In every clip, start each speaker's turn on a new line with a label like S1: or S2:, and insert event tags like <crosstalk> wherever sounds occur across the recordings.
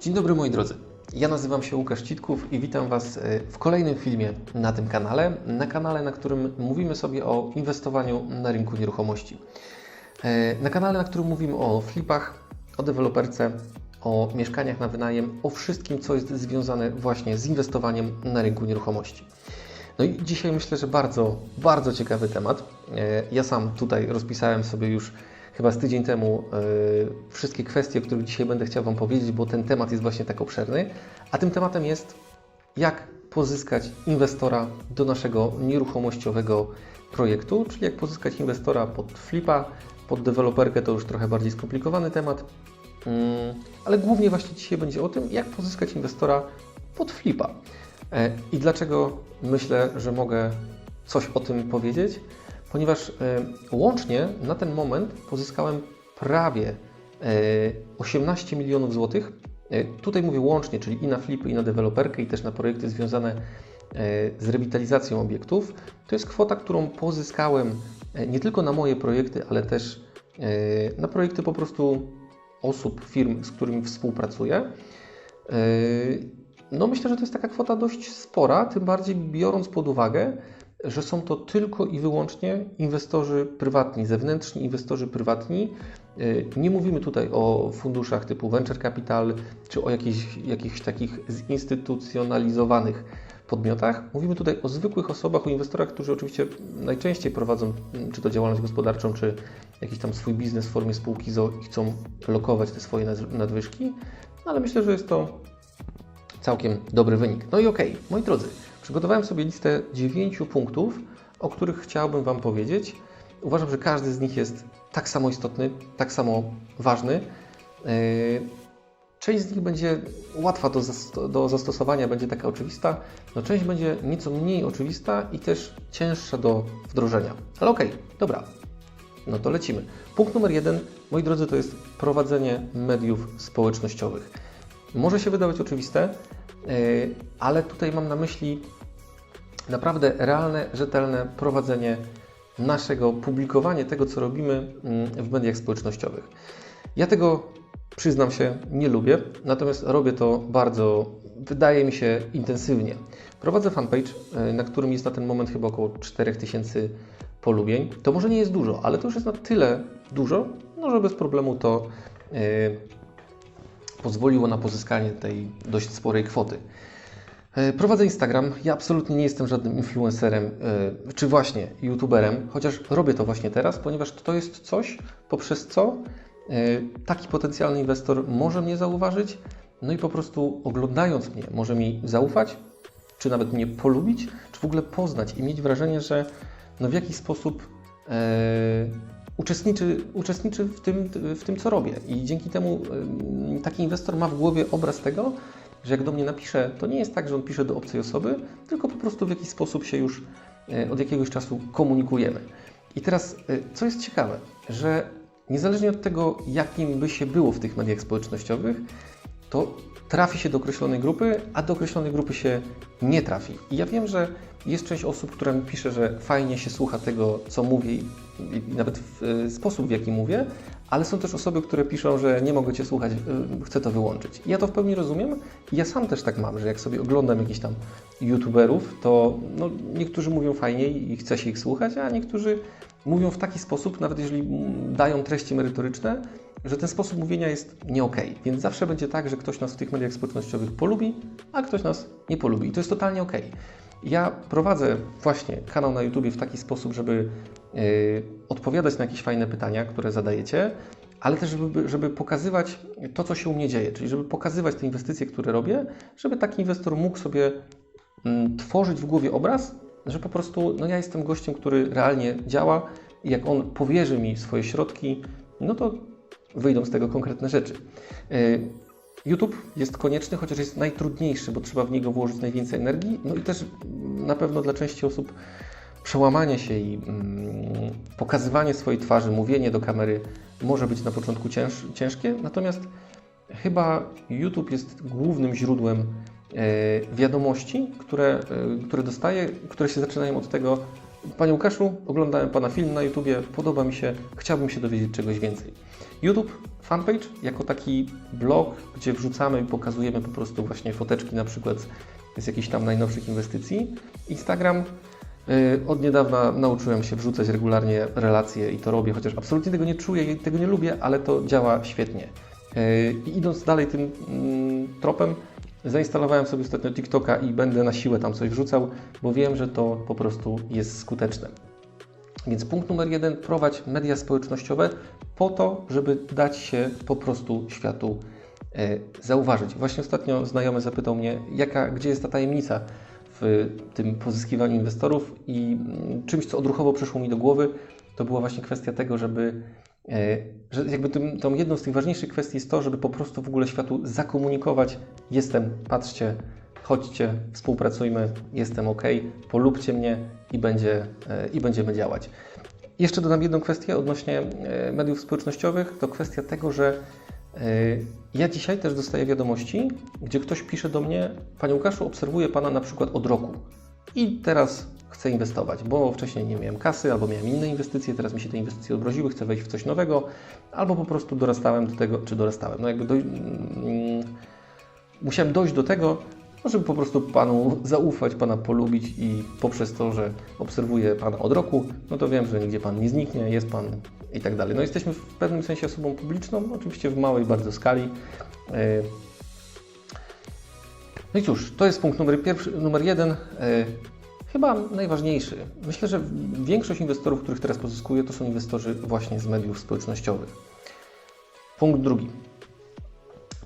S1: Dzień dobry moi drodzy. Ja nazywam się Łukasz Citków i witam Was e, w kolejnym filmie na tym kanale. Na kanale, na którym mówimy sobie o inwestowaniu na rynku nieruchomości. E, Na kanale, na którym mówimy o flipach, o deweloperce, o mieszkaniach na wynajem, o wszystkim, co jest związane właśnie z inwestowaniem na rynku nieruchomości. No i dzisiaj myślę, że bardzo, bardzo ciekawy temat. E, Ja sam tutaj rozpisałem sobie już chyba z tydzień temu e, wszystkie kwestie, o których dzisiaj będę chciał Wam powiedzieć, bo ten temat jest właśnie tak obszerny. A tym tematem jest, jak pozyskać inwestora do naszego nieruchomościowego projektu, czyli jak pozyskać inwestora pod flipa, pod deweloperkę to już trochę bardziej skomplikowany temat, Mm, ale głównie właśnie dzisiaj będzie o tym, jak pozyskać inwestora pod flipa. E, I dlaczego myślę, że mogę coś o tym powiedzieć? Ponieważ e, łącznie na ten moment pozyskałem prawie e, 18 milionów złotych. E, Tutaj mówię łącznie, czyli i na flipy, i na deweloperkę, i też na projekty związane e, z rewitalizacją obiektów. To jest kwota, którą pozyskałem e, nie tylko na moje projekty, ale też e, na projekty po prostu osób, firm, z którymi współpracuję. No myślę, że to jest taka kwota dość spora, tym bardziej biorąc pod uwagę, że są to tylko i wyłącznie inwestorzy prywatni, zewnętrzni inwestorzy prywatni. Yy, Nie mówimy tutaj o funduszach typu venture capital czy o jakichś, jakichś takich zinstytucjonalizowanych podmiotach. Mówimy tutaj o zwykłych osobach, o inwestorach, którzy oczywiście najczęściej prowadzą mm, czy to działalność gospodarczą, czy jakiś tam swój biznes w formie spółki ZO i chcą lokować te swoje nad- nadwyżki, no ale myślę, że jest to całkiem dobry wynik. No i okej, moi drodzy, przygotowałem sobie listę dziewięciu punktów, o których chciałbym Wam powiedzieć. Uważam, że każdy z nich jest tak samo istotny, tak samo ważny. Yy, Część z nich będzie łatwa do, do zastosowania, będzie taka oczywista, no część będzie nieco mniej oczywista i też cięższa do wdrożenia. Ale okej, dobra, no to lecimy. Punkt numer jeden, moi drodzy, to jest prowadzenie mediów społecznościowych. Może się wydawać oczywiste, yy, ale tutaj mam na myśli naprawdę realne, rzetelne prowadzenie naszego, publikowanie tego, co robimy mm, w mediach społecznościowych. Ja tego, przyznam się, nie lubię, natomiast robię to bardzo, wydaje mi się, intensywnie. Prowadzę fanpage, yy, na którym jest na ten moment chyba około 4000 polubień. To może nie jest dużo, ale to już jest na tyle dużo, no, że bez problemu to yy, pozwoliło na pozyskanie tej dość sporej kwoty. E, Prowadzę Instagram. Ja absolutnie nie jestem żadnym influencerem, e, czy właśnie youtuberem, chociaż robię to właśnie teraz, ponieważ to jest coś, poprzez co e, taki potencjalny inwestor może mnie zauważyć, no i po prostu oglądając mnie, może mi zaufać, czy nawet mnie polubić, czy w ogóle poznać i mieć wrażenie, że no w jakiś sposób e, uczestniczy, uczestniczy w, tym, w tym, co robię. I dzięki temu taki inwestor ma w głowie obraz tego, że jak do mnie napisze, to nie jest tak, że on pisze do obcej osoby, tylko po prostu w jakiś sposób się już e, od jakiegoś czasu komunikujemy. I teraz, e, co jest ciekawe, że niezależnie od tego, jakim by się było w tych mediach społecznościowych, to trafi się do określonej grupy, a do określonej grupy się nie trafi. I ja wiem, że jest część osób, która mi pisze, że fajnie się słucha tego, co mówię i nawet w e, sposób, w jaki mówię, ale są też osoby, które piszą, że nie mogę Cię słuchać, y, chcę to wyłączyć. Ja to w pełni rozumiem ja sam też tak mam, że jak sobie oglądam jakichś tam youtuberów, to no, niektórzy mówią fajnie i chce się ich słuchać, a niektórzy mówią w taki sposób, nawet jeżeli dają treści merytoryczne, że ten sposób mówienia jest nie okej. Więc zawsze będzie tak, że ktoś nas w tych mediach społecznościowych polubi, a ktoś nas nie polubi. I to jest totalnie okej. Ja prowadzę właśnie kanał na YouTube w taki sposób, żeby odpowiadać na jakieś fajne pytania, które zadajecie, ale też, żeby, żeby pokazywać to, co się u mnie dzieje, czyli żeby pokazywać te inwestycje, które robię, żeby taki inwestor mógł sobie mm, tworzyć w głowie obraz, że po prostu no ja jestem gościem, który realnie działa i jak on powierzy mi swoje środki, no to wyjdą z tego konkretne rzeczy. Yy, YouTube jest konieczny, chociaż jest najtrudniejszy, bo trzeba w niego włożyć najwięcej energii. No i też na pewno dla części osób przełamanie się i mm, pokazywanie swojej twarzy, mówienie do kamery może być na początku cięż, ciężkie, natomiast chyba YouTube jest głównym źródłem e, wiadomości, które, e, które dostaję, które się zaczynają od tego, Panie Łukaszu, oglądałem Pana film na YouTubie, podoba mi się, chciałbym się dowiedzieć czegoś więcej. YouTube, fanpage jako taki blog, gdzie wrzucamy i pokazujemy po prostu właśnie foteczki na przykład z jakichś tam najnowszych inwestycji. Instagram od niedawna nauczyłem się wrzucać regularnie relacje i to robię, chociaż absolutnie tego nie czuję i tego nie lubię, ale to działa świetnie. Y, I idąc dalej tym mm, tropem, zainstalowałem sobie ostatnio TikToka i będę na siłę tam coś wrzucał, bo wiem, że to po prostu jest skuteczne. Więc punkt numer jeden, prowadź media społecznościowe po to, żeby dać się po prostu światu e, zauważyć. Właśnie ostatnio znajomy zapytał mnie, jaka, gdzie jest ta tajemnica w tym pozyskiwaniu inwestorów i czymś, co odruchowo przyszło mi do głowy, to była właśnie kwestia tego, żeby e, że jakby tym, tą jedną z tych ważniejszych kwestii jest to, żeby po prostu w ogóle światu zakomunikować, jestem, patrzcie, chodźcie, współpracujmy, jestem ok, polubcie mnie i, będzie, e, i będziemy działać. Jeszcze dodam jedną kwestię odnośnie e, mediów społecznościowych. To kwestia tego, że ja dzisiaj też dostaję wiadomości, gdzie ktoś pisze do mnie, Panie Łukaszu, obserwuję Pana na przykład od roku i teraz chcę inwestować, bo wcześniej nie miałem kasy, albo miałem inne inwestycje, teraz mi się te inwestycje odmroziły, chcę wejść w coś nowego, albo po prostu dorastałem do tego, czy dorastałem, no jakby do, mm, musiałem dojść do tego, no, żeby po prostu Panu <laughs> zaufać, Pana polubić i poprzez to, że obserwuję Pana od roku, no to wiem, że nigdzie Pan nie zniknie, jest Pan i tak dalej. No jesteśmy w pewnym sensie osobą publiczną, oczywiście w małej bardzo skali. E, no i cóż, to jest punkt numer, pierwszy, numer jeden, e, chyba najważniejszy. Myślę, że większość inwestorów, których teraz pozyskuję, to są inwestorzy właśnie z mediów społecznościowych. Punkt drugi.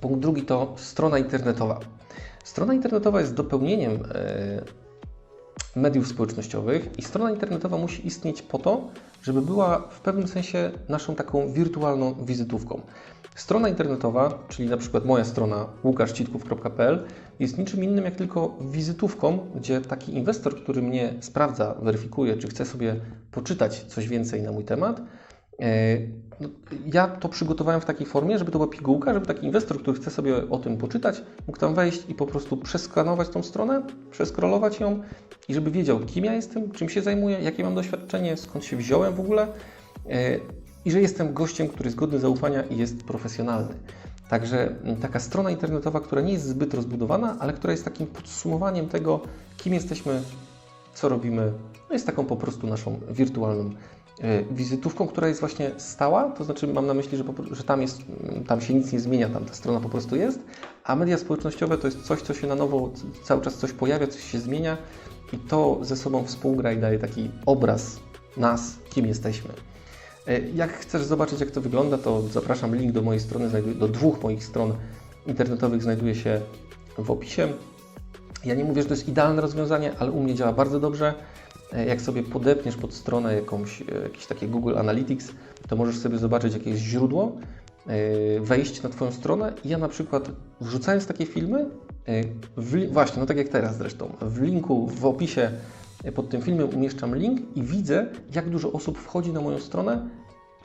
S1: Punkt drugi to strona internetowa. Strona internetowa jest dopełnieniem e, mediów społecznościowych i strona internetowa musi istnieć po to, żeby była w pewnym sensie naszą taką wirtualną wizytówką. Strona internetowa, czyli na przykład moja strona łukaszcitków.pl jest niczym innym jak tylko wizytówką, gdzie taki inwestor, który mnie sprawdza, weryfikuje, czy chce sobie poczytać coś więcej na mój temat, ja to przygotowałem w takiej formie, żeby to była pigułka, żeby taki inwestor, który chce sobie o tym poczytać, mógł tam wejść i po prostu przeskanować tą stronę, przeskrolować ją i żeby wiedział, kim ja jestem, czym się zajmuję, jakie mam doświadczenie, skąd się wziąłem w ogóle e, i że jestem gościem, który jest godny zaufania i jest profesjonalny. Także taka strona internetowa, która nie jest zbyt rozbudowana, ale która jest takim podsumowaniem tego, kim jesteśmy, co robimy, no jest taką po prostu naszą wirtualną E, wizytówką, która jest właśnie stała, to znaczy mam na myśli, że, że, tam, jest, tam się nic nie zmienia, tam ta strona po prostu jest, a media społecznościowe to jest coś, co się na nowo, cały czas coś pojawia, coś się zmienia i to ze sobą współgra i daje taki obraz nas, kim jesteśmy. E, jak chcesz zobaczyć, jak to wygląda, to zapraszam, link do mojej strony, do dwóch moich stron internetowych znajduje się w opisie. Ja nie mówię, że to jest idealne rozwiązanie, ale u mnie działa bardzo dobrze. E, jak sobie podepniesz pod stronę jakąś, e, jakieś takie Google Analytics, to możesz sobie zobaczyć jakieś źródło, e, wejść na Twoją stronę i ja na przykład wrzucając takie filmy, właśnie, no tak jak teraz zresztą, w linku, w opisie pod tym filmem umieszczam link i widzę, jak dużo osób wchodzi na moją stronę,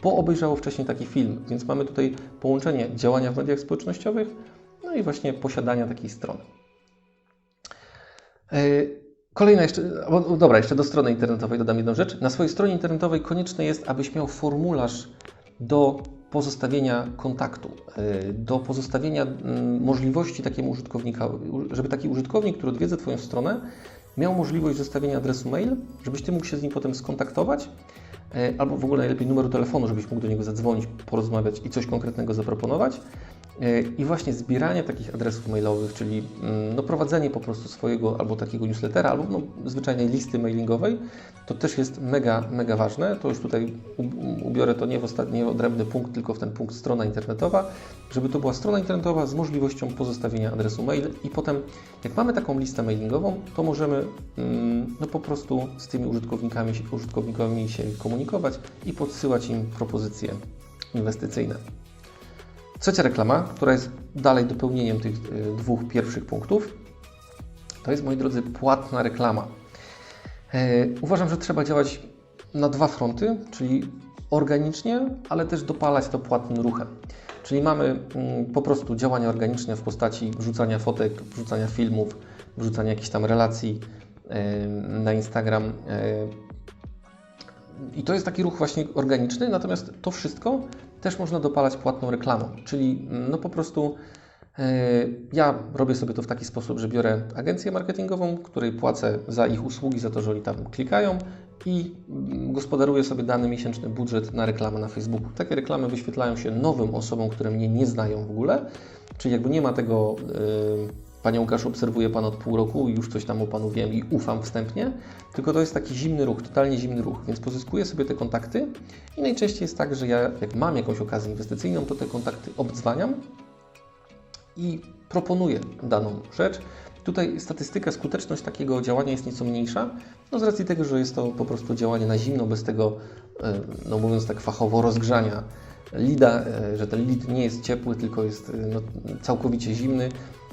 S1: bo obejrzało wcześniej taki film. Więc mamy tutaj połączenie działania w mediach społecznościowych, no i właśnie posiadania takiej strony. Kolejna jeszcze, dobra, jeszcze do strony internetowej dodam jedną rzecz. Na swojej stronie internetowej konieczne jest, abyś miał formularz do pozostawienia kontaktu, y, do pozostawienia mm, możliwości takiemu użytkownikowi, żeby taki użytkownik, który odwiedza Twoją stronę, miał możliwość zostawienia adresu mail, żebyś Ty mógł się z nim potem skontaktować, y, albo w ogóle najlepiej numeru telefonu, żebyś mógł do niego zadzwonić, porozmawiać i coś konkretnego zaproponować. E, I właśnie zbieranie takich adresów mailowych, czyli mm, no, prowadzenie po prostu swojego albo takiego newslettera, albo no, zwyczajnej listy mailingowej, to też jest mega, mega ważne. To już tutaj ubiorę to nie w ostatni odrębny punkt, tylko w ten punkt strona internetowa, żeby to była strona internetowa z możliwością pozostawienia adresu mail i potem jak mamy taką listę mailingową, to możemy mm, no, po prostu z tymi użytkownikami, użytkownikami się komunikować i podsyłać im propozycje inwestycyjne. Trzecia reklama, która jest dalej dopełnieniem tych e, dwóch pierwszych punktów, to jest, moi drodzy, płatna reklama. E, uważam, że trzeba działać na dwa fronty, czyli organicznie, ale też dopalać to płatnym ruchem. Czyli mamy mm, po prostu działania organiczne w postaci wrzucania fotek, wrzucania filmów, wrzucania jakichś tam relacji e, na Instagram. I to jest taki ruch właśnie organiczny, natomiast to wszystko też można dopalać płatną reklamą, czyli mm, no po prostu e, ja robię sobie to w taki sposób, że biorę agencję marketingową, której płacę za ich usługi, za to, że oni tam klikają i mm, gospodaruję sobie dany miesięczny budżet na reklamę na Facebooku. Takie reklamy wyświetlają się nowym osobom, które mnie nie znają w ogóle, czyli jakby nie ma tego, yy, Panie Łukaszu, obserwuję Pan od pół roku i już coś tam o Panu wiem i ufam wstępnie, tylko to jest taki zimny ruch, totalnie zimny ruch, więc pozyskuję sobie te kontakty i najczęściej jest tak, że ja jak mam jakąś okazję inwestycyjną, to te kontakty obdzwaniam i proponuję daną rzecz. Tutaj statystyka, skuteczność takiego działania jest nieco mniejsza, no z racji tego, że jest to po prostu działanie na zimno, bez tego, e, no mówiąc tak fachowo, rozgrzania lida, e, że ten lid nie jest ciepły, tylko jest e, no, całkowicie zimny.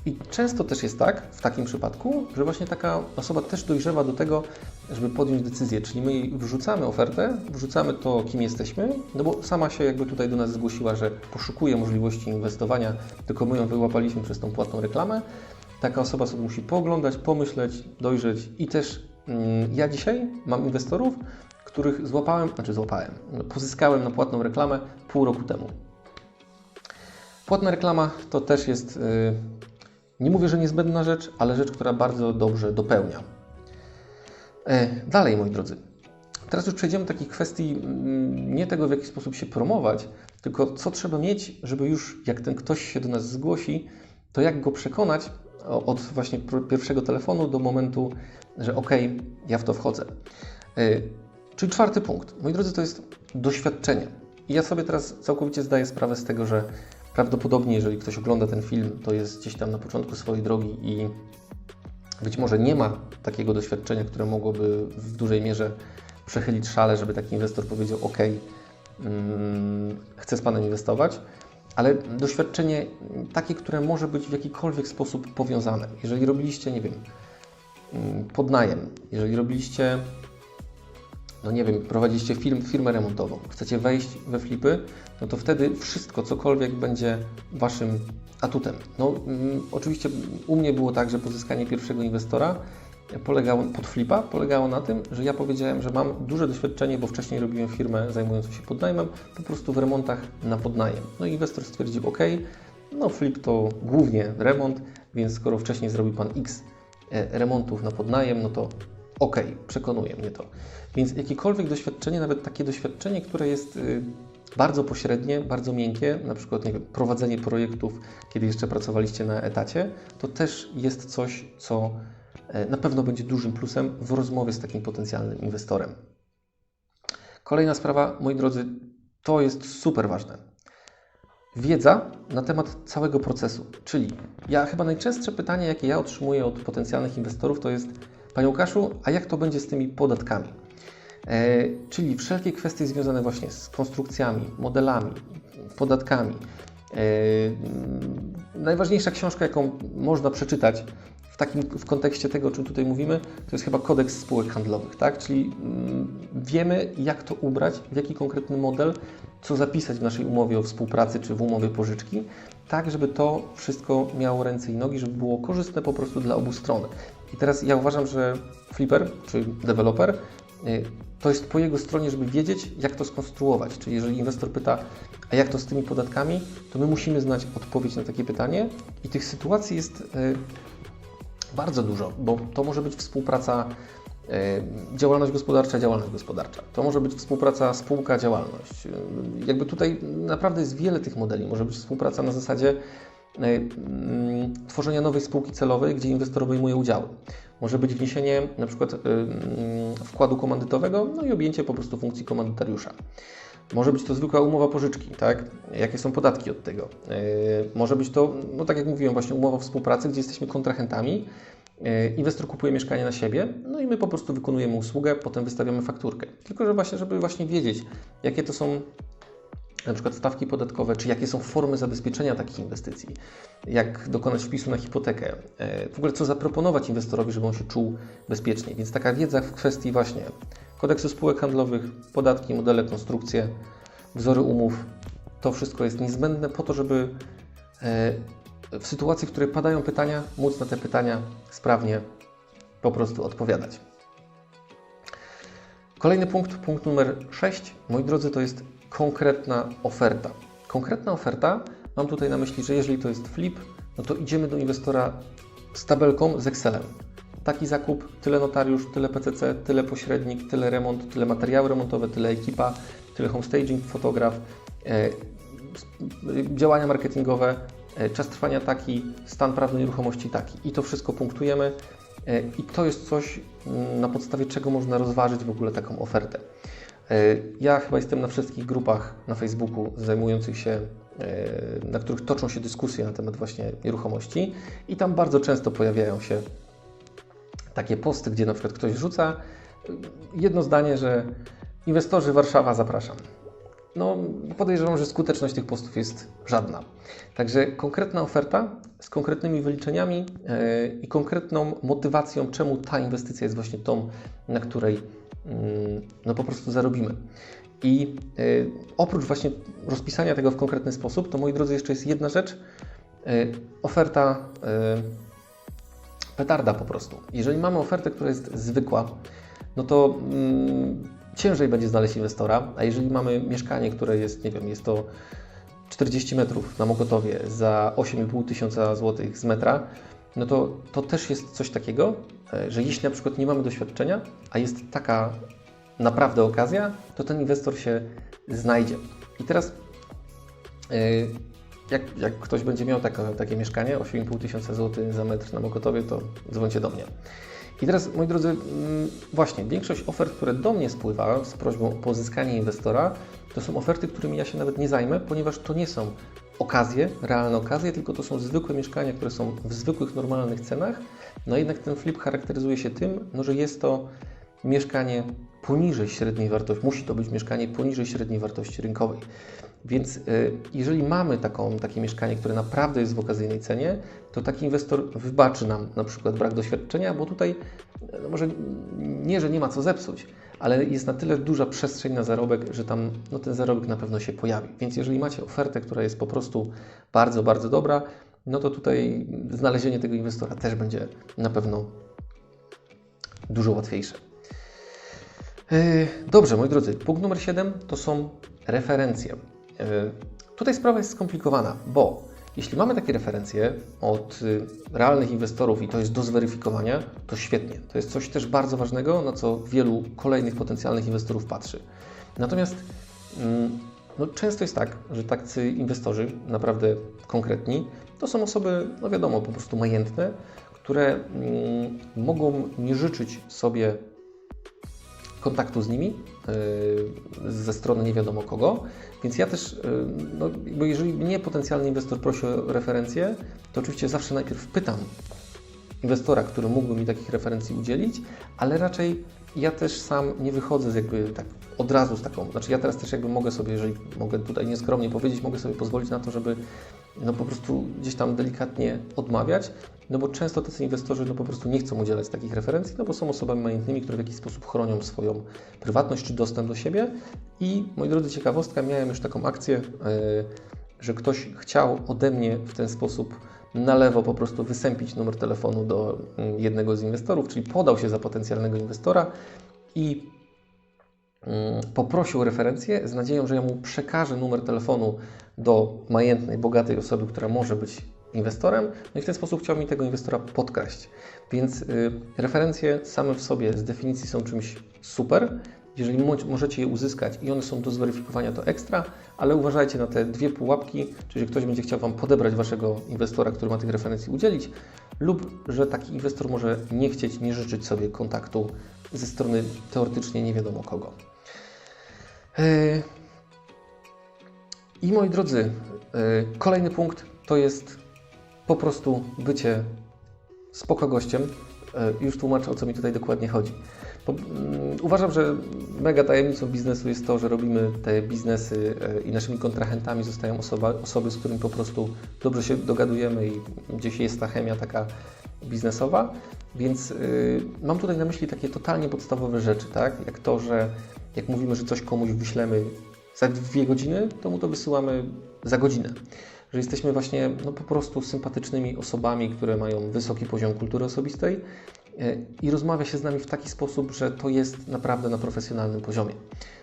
S1: I często też jest tak, w takim przypadku, że właśnie taka osoba też dojrzewa do tego, żeby podjąć decyzję, czyli my wrzucamy ofertę, wrzucamy to, kim jesteśmy, no bo sama się jakby tutaj do nas zgłosiła, że poszukuje możliwości inwestowania, tylko my ją wyłapaliśmy przez tą płatną reklamę. Taka osoba sobie musi pooglądać, pomyśleć, dojrzeć i też mm, ja dzisiaj mam inwestorów, których złapałem, znaczy złapałem, no, pozyskałem na płatną reklamę pół roku temu. Płatna reklama to też jest, yy, nie mówię, że niezbędna rzecz, ale rzecz, która bardzo dobrze dopełnia. E, dalej, moi drodzy. Teraz już przejdziemy do takich kwestii mm, nie tego, w jaki sposób się promować, tylko co trzeba mieć, żeby już jak ten ktoś się do nas zgłosi, to jak go przekonać od właśnie pierwszego telefonu do momentu, że ok, ja w to wchodzę. E, czyli czwarty punkt. Moi drodzy, to jest doświadczenie. I ja sobie teraz całkowicie zdaję sprawę z tego, że prawdopodobnie, jeżeli ktoś ogląda ten film, to jest gdzieś tam na początku swojej drogi i być może nie ma takiego doświadczenia, które mogłoby w dużej mierze przechylić szale, żeby taki inwestor powiedział: OK, hmm, chcę z Panem inwestować, ale doświadczenie takie, które może być w jakikolwiek sposób powiązane. Jeżeli robiliście, nie wiem, mm, podnajem, jeżeli robiliście, no nie wiem, prowadziliście film, firmę remontową, chcecie wejść we flipy, no to wtedy wszystko, cokolwiek będzie Waszym atutem. No, mm, oczywiście u mnie było tak, że pozyskanie pierwszego inwestora polegało, pod flipa polegało na tym, że ja powiedziałem, że mam duże doświadczenie, bo wcześniej robiłem firmę zajmującą się podnajmem, po prostu w remontach na podnajem. No inwestor stwierdził, ok, no flip to głównie remont, więc skoro wcześniej zrobił Pan X e, remontów na podnajem, no to ok, przekonuje mnie to. Więc jakiekolwiek doświadczenie, nawet takie doświadczenie, które jest y, bardzo pośrednie, bardzo miękkie, na przykład wiem, prowadzenie projektów, kiedy jeszcze pracowaliście na etacie, to też jest coś, co e, na pewno będzie dużym plusem w rozmowie z takim potencjalnym inwestorem. Kolejna sprawa, moi drodzy, to jest super ważne. Wiedza na temat całego procesu. Czyli ja chyba najczęstsze pytanie, jakie ja otrzymuję od potencjalnych inwestorów, to jest: Panie Łukaszu, a jak to będzie z tymi podatkami? E, czyli wszelkie kwestie związane właśnie z konstrukcjami, modelami, podatkami. E, najważniejsza książka, jaką można przeczytać w takim w kontekście tego, o czym tutaj mówimy, to jest chyba kodeks spółek handlowych, tak? Czyli mm, wiemy, jak to ubrać, w jaki konkretny model, co zapisać w naszej umowie o współpracy czy w umowie pożyczki, tak, żeby to wszystko miało ręce i nogi, żeby było korzystne po prostu dla obu stron. I teraz ja uważam, że flipper czy deweloper to jest po jego stronie, żeby wiedzieć, jak to skonstruować. Czyli jeżeli inwestor pyta, a jak to z tymi podatkami, to my musimy znać odpowiedź na takie pytanie i tych sytuacji jest y, bardzo dużo, bo to może być współpraca y, działalność gospodarcza, działalność gospodarcza. To może być współpraca spółka, działalność. Jakby tutaj naprawdę jest wiele tych modeli. Może być współpraca na zasadzie tworzenia nowej spółki celowej, gdzie inwestor obejmuje udziały. Może być wniesienie na przykład y, mm, wkładu komandytowego, no i objęcie po prostu funkcji komandytariusza. Może być to zwykła umowa pożyczki, tak? Jakie są podatki od tego? Y, może być to, no tak jak mówiłem, właśnie umowa współpracy, gdzie jesteśmy kontrahentami. Inwestor kupuje mieszkanie na siebie, no i my po prostu wykonujemy usługę, potem wystawiamy fakturkę. Tylko, że właśnie, żeby właśnie wiedzieć, jakie to są na przykład stawki podatkowe, czy jakie są formy zabezpieczenia takich inwestycji, jak dokonać wpisu na hipotekę, e, w ogóle co zaproponować inwestorowi, żeby on się czuł bezpiecznie. Więc taka wiedza w kwestii właśnie kodeksu spółek handlowych, podatki, modele, konstrukcje, wzory umów, to wszystko jest niezbędne po to, żeby e, w sytuacji, w której padają pytania, móc na te pytania sprawnie po prostu odpowiadać. Kolejny punkt, punkt numer 6, moi drodzy, to jest konkretna oferta. Konkretna oferta, mam tutaj na myśli, że jeżeli to jest flip, no to idziemy do inwestora z tabelką z Excelem. Taki zakup, tyle notariusz, tyle PCC, tyle pośrednik, tyle remont, tyle materiały remontowe, tyle ekipa, tyle homestaging, fotograf, e, działania marketingowe, e, czas trwania taki, stan prawny nieruchomości taki. I to wszystko punktujemy. E, I to jest coś, mm, na podstawie czego można rozważyć w ogóle taką ofertę. E, Ja chyba jestem na wszystkich grupach na Facebooku zajmujących się, e, na których toczą się dyskusje na temat właśnie nieruchomości i tam bardzo często pojawiają się takie posty, gdzie na przykład ktoś rzuca y, jedno zdanie, że inwestorzy Warszawa zapraszam. No, podejrzewam, że skuteczność tych postów jest żadna. Także konkretna oferta z konkretnymi wyliczeniami i konkretną motywacją, czemu ta inwestycja jest właśnie tą, na której no po prostu zarobimy. I yy, oprócz właśnie rozpisania tego w konkretny sposób, to moi drodzy, jeszcze jest jedna rzecz. Yy, oferta yy, petarda po prostu. Jeżeli mamy ofertę, która jest zwykła, no to mm, ciężej będzie znaleźć inwestora, a jeżeli mamy mieszkanie, które jest, nie wiem, jest to 40 metrów na Mokotowie za 8,5 tysiąca złotych z metra, no to to też jest coś takiego, e, że jeśli na przykład nie mamy doświadczenia, a jest taka naprawdę okazja, to ten inwestor się znajdzie. I teraz yy, jak, jak ktoś będzie miał taka, takie mieszkanie, 8,5 tysiąca złotych za metr na Mokotowie, to dzwońcie do mnie. I teraz, moi drodzy, mm, właśnie, większość ofert, które do mnie spływa z prośbą o pozyskanie inwestora, to są oferty, którymi ja się nawet nie zajmę, ponieważ to nie są okazje, realne okazje, tylko to są zwykłe mieszkania, które są w zwykłych, normalnych cenach. No jednak ten flip charakteryzuje się tym, no, że jest to mieszkanie poniżej średniej wartości, musi to być mieszkanie poniżej średniej wartości rynkowej. Więc y, jeżeli mamy taką, takie mieszkanie, które naprawdę jest w okazyjnej cenie, to taki inwestor wybaczy nam na przykład brak doświadczenia, bo tutaj no może nie, że nie ma co zepsuć, ale jest na tyle duża przestrzeń na zarobek, że tam no, ten zarobek na pewno się pojawi. Więc jeżeli macie ofertę, która jest po prostu bardzo, bardzo dobra, no to tutaj znalezienie tego inwestora też będzie na pewno dużo łatwiejsze. Yy, Dobrze, moi drodzy, punkt numer 7 to są referencje. Yy, Tutaj sprawa jest skomplikowana, bo jeśli mamy takie referencje od y, realnych inwestorów i to jest do zweryfikowania, to świetnie. To jest coś też bardzo ważnego, na co wielu kolejnych potencjalnych inwestorów patrzy. Natomiast mm, no, często jest tak, że tacy inwestorzy, naprawdę konkretni, to są osoby, no wiadomo, po prostu majętne, które mm, mogą nie życzyć sobie kontaktu z nimi ze strony nie wiadomo kogo. Więc ja też, yy, no, bo jeżeli mnie potencjalny inwestor prosi o referencję, to oczywiście zawsze najpierw pytam inwestora, który mógłby mi takich referencji udzielić, ale raczej ja też sam nie wychodzę z jakby tak od razu z taką, znaczy ja teraz też jakby mogę sobie, jeżeli mogę tutaj nieskromnie powiedzieć, mogę sobie pozwolić na to, żeby no po prostu gdzieś tam delikatnie odmawiać, no bo często tacy inwestorzy no po prostu nie chcą udzielać takich referencji, no bo są osobami majętnymi, które w jakiś sposób chronią swoją prywatność czy dostęp do siebie. I moi drodzy, ciekawostka, miałem już taką akcję, yy, że ktoś chciał ode mnie w ten sposób na lewo po prostu wysępić numer telefonu do mm, jednego z inwestorów, czyli podał się za potencjalnego inwestora i mm, poprosił referencję z nadzieją, że ja mu przekażę numer telefonu do majętnej, bogatej osoby, która może być inwestorem, no i w ten sposób chciał mi tego inwestora podkraść. Więc y, referencje same w sobie z definicji są czymś super. Jeżeli mo możecie je uzyskać i one są do zweryfikowania, to ekstra, ale uważajcie na te dwie pułapki, czyli że ktoś będzie chciał Wam podebrać Waszego inwestora, który ma tych referencji udzielić, lub że taki inwestor może nie chcieć, nie życzyć sobie kontaktu ze strony teoretycznie nie wiadomo kogo. Yy. I moi drodzy, yy, kolejny punkt to jest po prostu bycie spoko gościem. Yy, Już tłumaczę, o co mi tutaj dokładnie chodzi. Mm, uważam, że mega tajemnicą biznesu jest to, że robimy te biznesy yy, i naszymi kontrahentami zostają osoba, osoby, z którymi po prostu dobrze się dogadujemy i gdzieś jest ta chemia taka biznesowa. Więc yy, mam tutaj na myśli takie totalnie podstawowe rzeczy, tak? Jak to, że jak mówimy, że coś komuś wyślemy za dwie godziny, to mu to wysyłamy za godzinę. Że jesteśmy właśnie no, po prostu sympatycznymi osobami, które mają wysoki poziom kultury osobistej e, i rozmawia się z nami w taki sposób, że to jest naprawdę na profesjonalnym poziomie.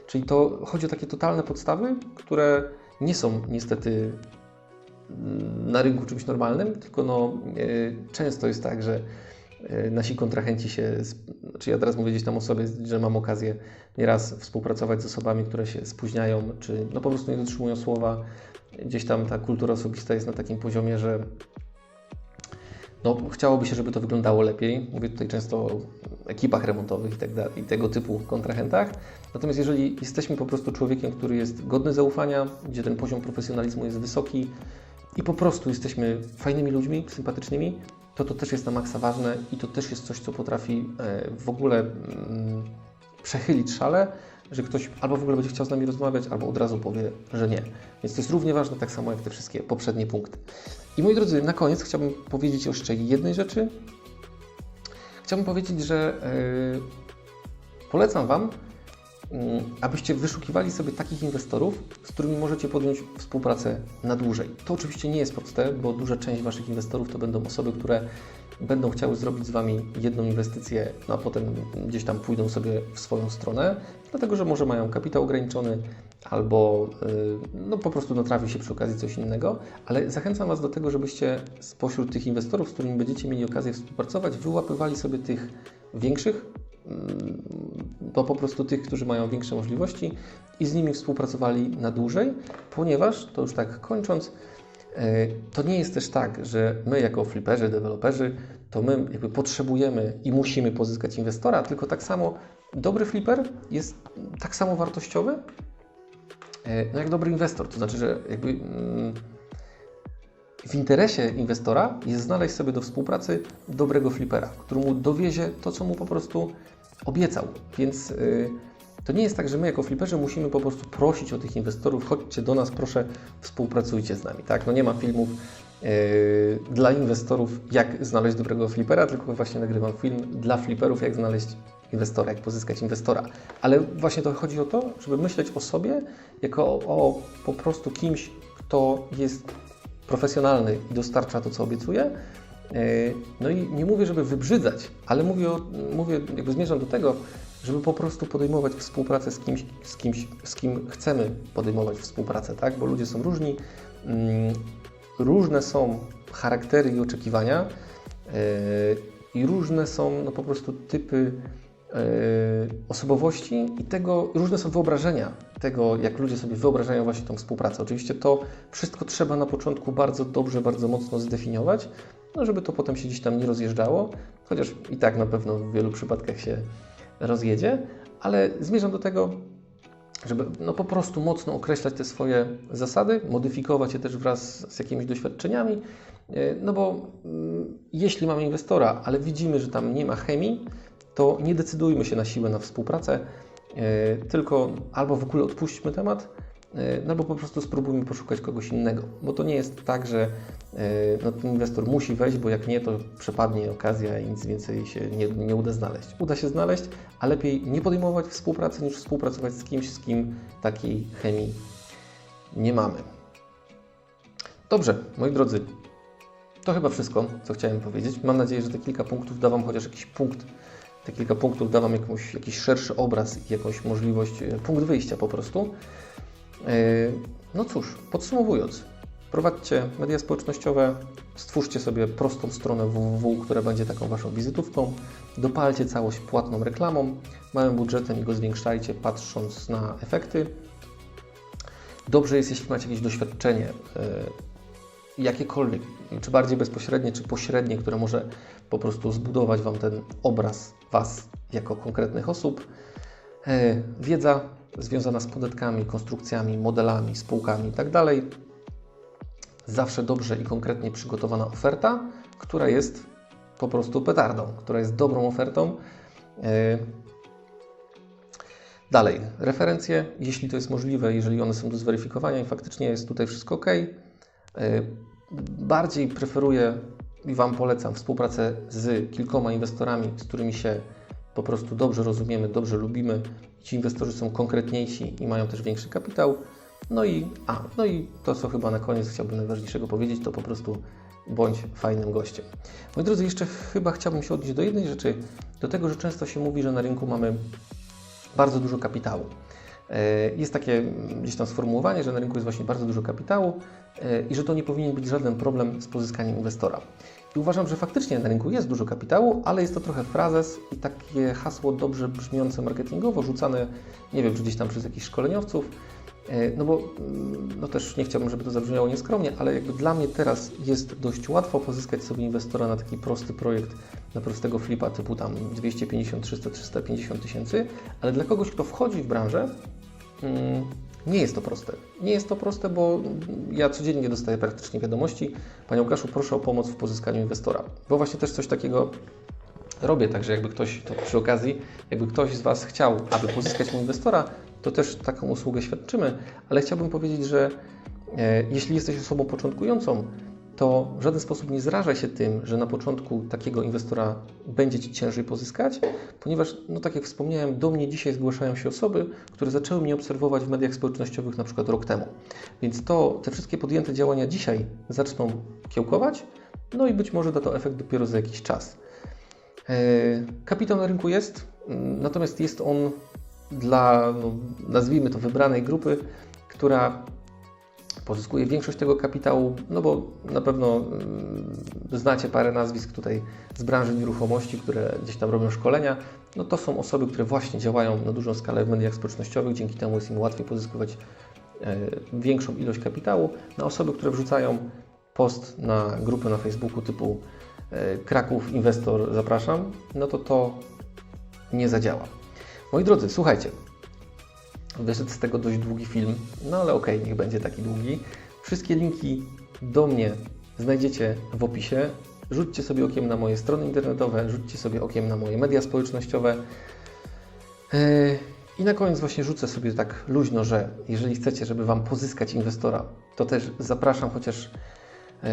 S1: Czyli to chodzi o takie totalne podstawy, które nie są niestety mm, na rynku czymś normalnym, tylko no, e, często jest tak, że e, nasi kontrahenci się, czy ja teraz mówię gdzieś tam o sobie, że mam okazję nieraz współpracować z osobami, które się spóźniają, czy no po prostu nie dotrzymują słowa. Gdzieś tam ta kultura osobista jest na takim poziomie, że no, chciałoby się, żeby to wyglądało lepiej. Mówię tutaj często o ekipach remontowych i, tak dalej, i tego typu kontrahentach. Natomiast jeżeli jesteśmy po prostu człowiekiem, który jest godny zaufania, gdzie ten poziom profesjonalizmu jest wysoki i po prostu jesteśmy fajnymi ludźmi, sympatycznymi, to to też jest na maksa ważne i to też jest coś, co potrafi e, w ogóle mm, przechylić szale, że ktoś albo w ogóle będzie chciał z nami rozmawiać, albo od razu powie, że nie. Więc to jest równie ważne, tak samo jak te wszystkie poprzednie punkty. I moi drodzy, na koniec chciałbym powiedzieć jeszcze jednej rzeczy. Chciałbym powiedzieć, że yy, polecam Wam, yy, abyście wyszukiwali sobie takich inwestorów, z którymi możecie podjąć współpracę na dłużej. To oczywiście nie jest proste, bo duża część Waszych inwestorów to będą osoby, które będą chciały zrobić z Wami jedną inwestycję, no a potem gdzieś tam pójdą sobie w swoją stronę, dlatego że może mają kapitał ograniczony albo yy, no po prostu natrafi się przy okazji coś innego, ale zachęcam Was do tego, żebyście spośród tych inwestorów, z którymi będziecie mieli okazję współpracować, wyłapywali sobie tych większych, mm, to po prostu tych, którzy mają większe możliwości i z nimi współpracowali na dłużej, ponieważ, to już tak kończąc, E, to nie jest też tak, że my jako fliperzy, deweloperzy, to my jakby potrzebujemy i musimy pozyskać inwestora, tylko tak samo dobry flipper jest tak samo wartościowy, no jak dobry inwestor. To znaczy, że jakby mm, w interesie inwestora jest znaleźć sobie do współpracy dobrego flipera, który mu dowiezie to, co mu po prostu obiecał. Więc y, to nie jest tak, że my jako fliperzy musimy po prostu prosić o tych inwestorów, chodźcie do nas, proszę, współpracujcie z nami. Tak? No nie ma filmów yy, dla inwestorów, jak znaleźć dobrego flipera, tylko właśnie nagrywam film dla fliperów, jak znaleźć inwestora, jak pozyskać inwestora. Ale właśnie to chodzi o to, żeby myśleć o sobie jako o, po prostu kimś, kto jest profesjonalny i dostarcza to, co obiecuje. No i nie mówię, żeby wybrzydzać, ale mówię, mówię jakby zmierzam do tego, żeby po prostu podejmować współpracę z kimś, z kimś, z kim chcemy podejmować współpracę, tak? Bo ludzie są różni, mm, różne są charaktery i oczekiwania yy, i różne są no, po prostu typy osobowości i tego, różne są wyobrażenia tego, jak ludzie sobie wyobrażają właśnie tą współpracę. Oczywiście to wszystko trzeba na początku bardzo dobrze, bardzo mocno zdefiniować, no żeby to potem się gdzieś tam nie rozjeżdżało, chociaż i tak na pewno w wielu przypadkach się rozjedzie, ale zmierzam do tego, żeby no po prostu mocno określać te swoje zasady, modyfikować je też wraz z jakimiś doświadczeniami, e, no bo mm, jeśli mamy inwestora, ale widzimy, że tam nie ma chemii, to nie decydujmy się na siłę na współpracę, e, tylko albo w ogóle odpuśćmy temat, e, no albo po prostu spróbujmy poszukać kogoś innego, bo to nie jest tak, że no, ten inwestor musi wejść, bo jak nie, to przepadnie okazja i nic więcej się nie, nie uda znaleźć. Uda się znaleźć, a lepiej nie podejmować współpracy, niż współpracować z kimś, z kim takiej chemii nie mamy. Dobrze, moi drodzy, to chyba wszystko, co chciałem powiedzieć. Mam nadzieję, że te kilka punktów da Wam chociaż jakiś punkt, te kilka punktów da Wam jakąś, jakiś szerszy obraz i jakąś możliwość, e, punkt wyjścia po prostu. E, No cóż, podsumowując, prowadźcie media społecznościowe, stwórzcie sobie prostą stronę www, która będzie taką Waszą wizytówką, dopalcie całość płatną reklamą, małym budżetem i go zwiększajcie, patrząc na efekty. Dobrze jest, jeśli macie jakieś doświadczenie, e, jakiekolwiek, czy bardziej bezpośrednie, czy pośrednie, które może po prostu zbudować Wam ten obraz Was jako konkretnych osób. E, Wiedza związana z podatkami, konstrukcjami, modelami, spółkami itd. Zawsze dobrze i konkretnie przygotowana oferta, która jest po prostu petardą, która jest dobrą ofertą. E, Dalej, referencje, jeśli to jest możliwe, jeżeli one są do zweryfikowania i faktycznie jest tutaj wszystko ok. E, Bardziej preferuję i Wam polecam współpracę z kilkoma inwestorami, z którymi się po prostu dobrze rozumiemy, dobrze lubimy. Ci inwestorzy są konkretniejsi i mają też większy kapitał. No i, a, no i to, co chyba na koniec chciałbym najważniejszego powiedzieć, to po prostu bądź fajnym gościem. Moi drodzy, jeszcze chyba chciałbym się odnieść do jednej rzeczy, do tego, że często się mówi, że na rynku mamy bardzo dużo kapitału. E, Jest takie mm, gdzieś tam sformułowanie, że na rynku jest właśnie bardzo dużo kapitału e, i że to nie powinien być żaden problem z pozyskaniem inwestora. I uważam, że faktycznie na rynku jest dużo kapitału, ale jest to trochę frazes i takie hasło dobrze brzmiące marketingowo, rzucane, nie wiem, czy gdzieś tam przez jakichś szkoleniowców. E, No bo mm, no też nie chciałbym, żeby to zabrzmiało nieskromnie, ale jakby dla mnie teraz jest dość łatwo pozyskać sobie inwestora na taki prosty projekt, na prostego flipa typu tam 250, 300, 350 tysięcy, ale dla kogoś, kto wchodzi w branżę, nie jest to proste. Nie jest to proste, bo ja codziennie dostaję praktycznie wiadomości, Panie Łukaszu, proszę o pomoc w pozyskaniu inwestora. Bo właśnie też coś takiego robię, także jakby ktoś, to przy okazji, jakby ktoś z Was chciał, aby pozyskać inwestora, to też taką usługę świadczymy, ale chciałbym powiedzieć, że e, jeśli jesteś osobą początkującą, to w żaden sposób nie zrażaj się tym, że na początku takiego inwestora będzie Ci ciężej pozyskać, ponieważ, no tak jak wspomniałem, do mnie dzisiaj zgłaszają się osoby, które zaczęły mnie obserwować w mediach społecznościowych na przykład rok temu. Więc to, te wszystkie podjęte działania dzisiaj zaczną kiełkować, no i być może da to efekt dopiero za jakiś czas. E, Kapitał na rynku jest, natomiast jest on dla, no, nazwijmy to, wybranej grupy, która pozyskuje większość tego kapitału, no bo na pewno mm, znacie parę nazwisk tutaj z branży nieruchomości, które gdzieś tam robią szkolenia. No to są osoby, które właśnie działają na dużą skalę w mediach społecznościowych, dzięki temu jest im łatwiej pozyskiwać e, większą ilość kapitału. Na osoby, które wrzucają post na grupę na Facebooku typu e, Kraków Inwestor zapraszam, no to to nie zadziała. Moi drodzy, słuchajcie, wyszedł z tego dość długi film, no ale okej, niech będzie taki długi. Wszystkie linki do mnie znajdziecie w opisie. Rzućcie sobie okiem na moje strony internetowe, rzućcie sobie okiem na moje media społecznościowe. Yy, I na koniec właśnie rzucę sobie tak luźno, że jeżeli chcecie, żeby Wam pozyskać inwestora, to też zapraszam, chociaż yy,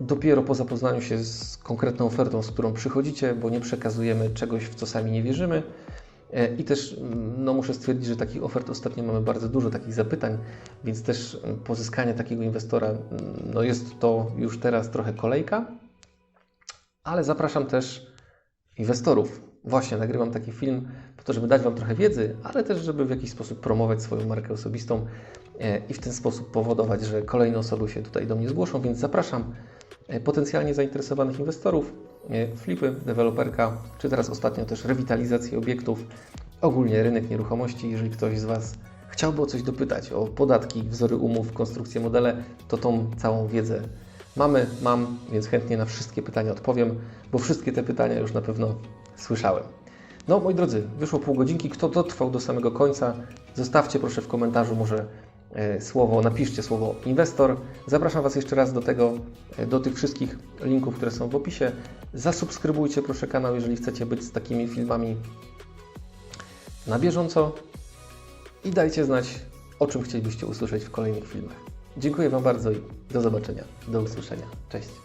S1: dopiero po zapoznaniu się z konkretną ofertą, z którą przychodzicie, bo nie przekazujemy czegoś, w co sami nie wierzymy. E, I też mm, no, muszę stwierdzić, że takich ofert ostatnio mamy bardzo dużo, takich zapytań, więc też mm, pozyskanie takiego inwestora mm, no, jest to już teraz trochę kolejka, ale zapraszam też inwestorów. Właśnie nagrywam taki film po to, żeby dać Wam trochę wiedzy, ale też, żeby w jakiś sposób promować swoją markę osobistą e, i w ten sposób powodować, że kolejne osoby się tutaj do mnie zgłoszą, więc zapraszam potencjalnie zainteresowanych inwestorów, e, flipy, deweloperka, czy teraz ostatnio też rewitalizację obiektów, ogólnie rynek nieruchomości. Jeżeli ktoś z Was chciałby o coś dopytać, o podatki, wzory umów, konstrukcje, modele, to tą całą wiedzę mamy, mam, więc chętnie na wszystkie pytania odpowiem, bo wszystkie te pytania już na pewno słyszałem. No, moi drodzy, wyszło pół godzinki. Kto dotrwał do samego końca, zostawcie proszę w komentarzu może e, słowo, napiszcie słowo inwestor. Zapraszam Was jeszcze raz do tego, e, do tych wszystkich linków, które są w opisie. Zasubskrybujcie proszę kanał, jeżeli chcecie być z takimi filmami na bieżąco i dajcie znać, o czym chcielibyście usłyszeć w kolejnych filmach. Dziękuję Wam bardzo i do zobaczenia, do usłyszenia. Cześć.